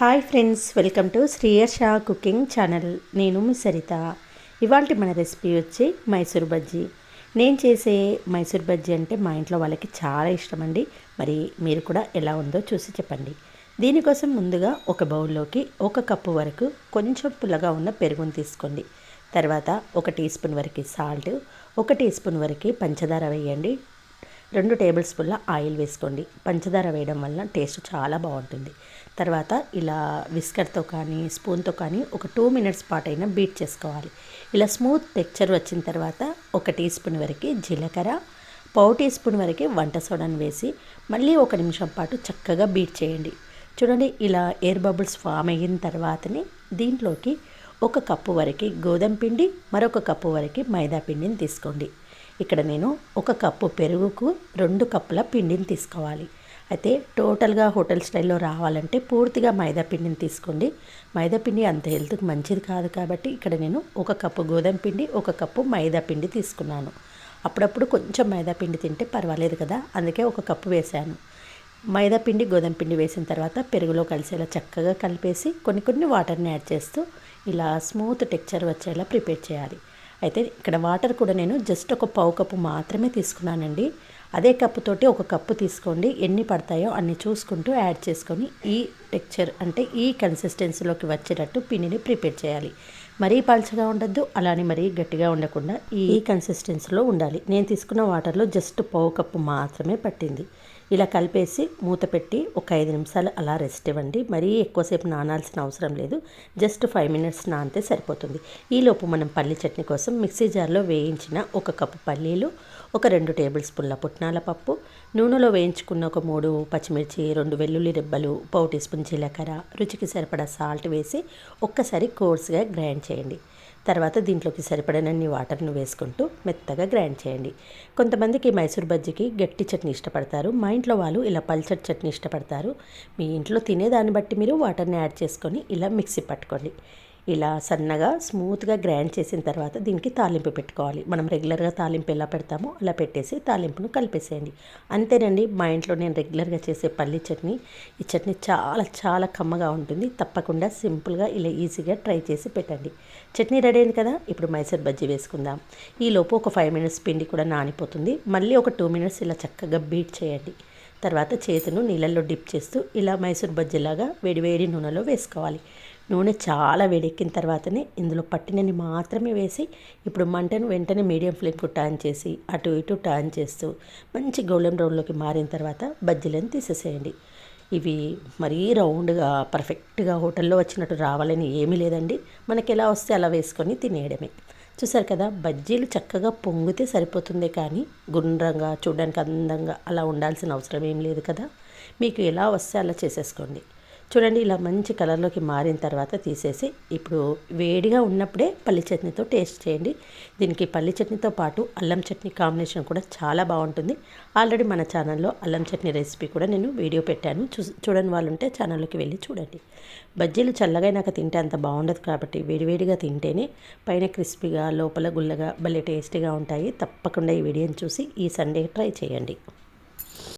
Hi friends welcome to శ్రీయర్ cooking channel. నేను మీ సరిత. ఇవాళ మన రెసిపీ వచ్చి మైసూర్ బజ్జీ. నేను చేసే మైసూర్ బజ్జీ అంటే మా ఇంట్లో వాళ్ళకి చాలా ఇష్టం అండి మరి మీరు కూడా ఎలా ఉందో చూసి చెప్పండి. దీనికోసం ముందుగా ఒక బౌల్లోకి ఒక కప్పు వరకు కొంచెం పుల్లగా ఉన్న పెరుగును తీసుకోండి. తర్వాత ఒక టీ స్పూన్ వరకు సాల్ట్ ఒక టీ స్పూన్ వరకు పంచదార వేయండి. రెండు టేబుల్ స్పూన్ల ఆయిల్ వేసుకోండి. పంచదార వేయడం వల్ల టేస్ట్ చాలా బాగుంటుంది. తర్వాత ఇలా విస్కర్తో కానీ స్పూన్తో కానీ ఒక టూ మినిట్స్ పాటు అయినా బీట్ చేసుకోవాలి. ఇలా స్మూత్ టెక్చర్ వచ్చిన తర్వాత ఒక టీ స్పూన్ వరకు జీలకర్ర పావు టీ స్పూన్ వరకు వంట సోడాను వేసి మళ్ళీ ఒక నిమిషం పాటు చక్కగా బీట్ చేయండి. చూడండి ఇలా ఎయిర్ బబుల్స్ ఫామ్ అయిన తర్వాతనే దీంట్లోకి ఒక కప్పు వరకు గోధుమ పిండి మరొక కప్పు వరకు మైదా పిండిని తీసుకోండి. ఇక్కడ నేను ఒక కప్పు పెరుగుకు రెండు కప్పుల పిండిని తీసుకోవాలి. అయితే టోటల్గా హోటల్ స్టైల్లో రావాలంటే పూర్తిగా మైదా పిండిని తీసుకోండి. మైదా పిండి అంత హెల్త్కి మంచిది కాదు కాబట్టి ఇక్కడ నేను ఒక కప్పు గోధుమ పిండి ఒక కప్పు మైదా పిండి తీసుకున్నాను. అప్పుడప్పుడు కొంచెం మైదా పిండి తింటే పర్వాలేదు కదా అందుకే ఒక కప్పు వేశాను. మైదా పిండి గోధుమ పిండి వేసిన తర్వాత పెరుగులో కలిసేలా చక్కగా కలిపేసి కొన్ని కొన్ని వాటర్ని యాడ్ చేస్తూ ఇలా స్మూత్ టెక్చర్ వచ్చేలా ప్రిపేర్ చేయాలి. అయితే ఇక్కడ వాటర్ కూడా నేను జస్ట్ ఒక పావు కప్పు మాత్రమే తీసుకున్నానండి. అదే కప్పుతోటి ఒక కప్పు తీసుకోండి. ఎన్ని పడతాయో అన్ని చూసుకుంటూ యాడ్ చేసుకొని ఈ టెక్చర్ అంటే ఈ కన్సిస్టెన్సీలోకి వచ్చేటట్టు పిండిని ప్రిపేర్ చేయాలి. మరీ పల్చగా ఉండద్దు అలానే మరీ గట్టిగా ఉండకుండా ఈ కన్సిస్టెన్సీలో ఉండాలి. నేను తీసుకున్న వాటర్లో జస్ట్ పావు కప్పు మాత్రమే పట్టింది. ఇలా కలిపేసి మూత పెట్టి ఒక ఐదు నిమిషాలు అలా రెస్ట్ ఇవ్వండి. మరీ ఎక్కువసేపు నానాల్సిన అవసరం లేదు. జస్ట్ ఫైవ్ మినిట్స్ నానితే సరిపోతుంది. ఈలోపు మనం పల్లి చట్నీ కోసం మిక్సీ జార్లో వేయించిన ఒక కప్పు పల్లీలు ఒక రెండు టేబుల్ స్పూన్ల పుట్నాల పప్పు నూనెలో వేయించుకున్న ఒక మూడు పచ్చిమిర్చి రెండు వెల్లుల్లి రెబ్బలు పావు టీ స్పూన్ జీలకర్ర రుచికి సరిపడా సాల్ట్ వేసి ఒక్కసారి కోర్స్గా గ్రైండ్ చేయండి. తర్వాత దీంట్లోకి సరిపడనన్ని వాటర్ను వేసుకుంటూ మెత్తగా గ్రైండ్ చేయండి. కొంతమందికి మైసూర్ బజ్జీకి గట్టి చట్నీ ఇష్టపడతారు. మా ఇంట్లో వాళ్ళు ఇలా పల్చటి చట్నీ ఇష్టపడతారు. మీ ఇంట్లో తినేదాన్ని బట్టి మీరు వాటర్ని యాడ్ చేసుకొని ఇలా మిక్సీ పట్టుకోండి. ఇలా సన్నగా స్మూత్గా గ్రైండ్ చేసిన తర్వాత దీనికి తాలింపు పెట్టుకోవాలి. మనం రెగ్యులర్గా తాలింపు ఎలా పెడతామో అలా పెట్టేసి తాలింపును కలిపేసేయండి. అంతేనండి మా ఇంట్లో నేను రెగ్యులర్గా చేసే పల్లి చట్నీ. ఈ చట్నీ చాలా చాలా కమ్మగా ఉంటుంది. తప్పకుండా సింపుల్గా ఇలా ఈజీగా ట్రై చేసి పెట్టండి. చట్నీ రెడీ అయింది కదా ఇప్పుడు మైసూర్ బజ్జీ వేసుకుందాం. ఈలోపు ఒక ఫైవ్ మినిట్స్ పిండి కూడా నానిపోతుంది. మళ్ళీ ఒక టూ మినిట్స్ ఇలా చక్కగా బీట్ చేయండి. తర్వాత చేతును నీళ్ళల్లో డిప్ చేస్తూ ఇలా మైసూర్ బజ్జీలాగా వేడివేడి నూనెలో వేసుకోవాలి. నూనె చాలా వేడెక్కిన తర్వాతనే ఇందులో పట్టినని మాత్రమే వేసి ఇప్పుడు మంటను వెంటనే మీడియం ఫ్లేమ్కు టర్న్ చేసి అటు ఇటు టర్న్ చేస్తూ మంచి గోల్డెన్ బ్రౌన్లోకి మారిన తర్వాత బజ్జీలను తీసేసేయండి. ఇవి మరీ రౌండ్గా పర్ఫెక్ట్గా హోటల్లో వచ్చినట్టు రావాలని ఏమీ లేదండి. మనకి ఎలా వస్తే అలా వేసుకొని తినేయడమే. చూసారు కదా బజ్జీలు చక్కగా పొంగితే సరిపోతుంది కానీ గుండ్రంగా చూడడానికి అందంగా అలా ఉండాల్సిన అవసరం ఏం లేదు కదా. మీకు ఎలా వస్తే అలా చేసేసుకోండి. చూడండి ఇలా మంచి కలర్లోకి మారిన తర్వాత తీసేసి ఇప్పుడు వేడిగా ఉన్నప్పుడే పల్లి చట్నీతో టేస్ట్ చేయండి. దీనికి పల్లి చట్నీతో పాటు అల్లం చట్నీ కాంబినేషన్ కూడా చాలా బాగుంటుంది. ఆల్రెడీ మన ఛానల్లో అల్లం చట్నీ రెసిపీ కూడా నేను వీడియో పెట్టాను. చూ చూడని వాళ్ళు ఉంటే ఛానల్లోకి వెళ్ళి చూడండి. బజ్జీలు చల్లగైనాక తింటే అంత బాగుండదు కాబట్టి వేడివేడిగా తింటేనే పైన క్రిస్పీగా లోపల గుల్లగా భలే టేస్టీగా ఉంటాయి. తప్పకుండా ఈ వీడియోని చూసి ఈ సండే ట్రై చేయండి.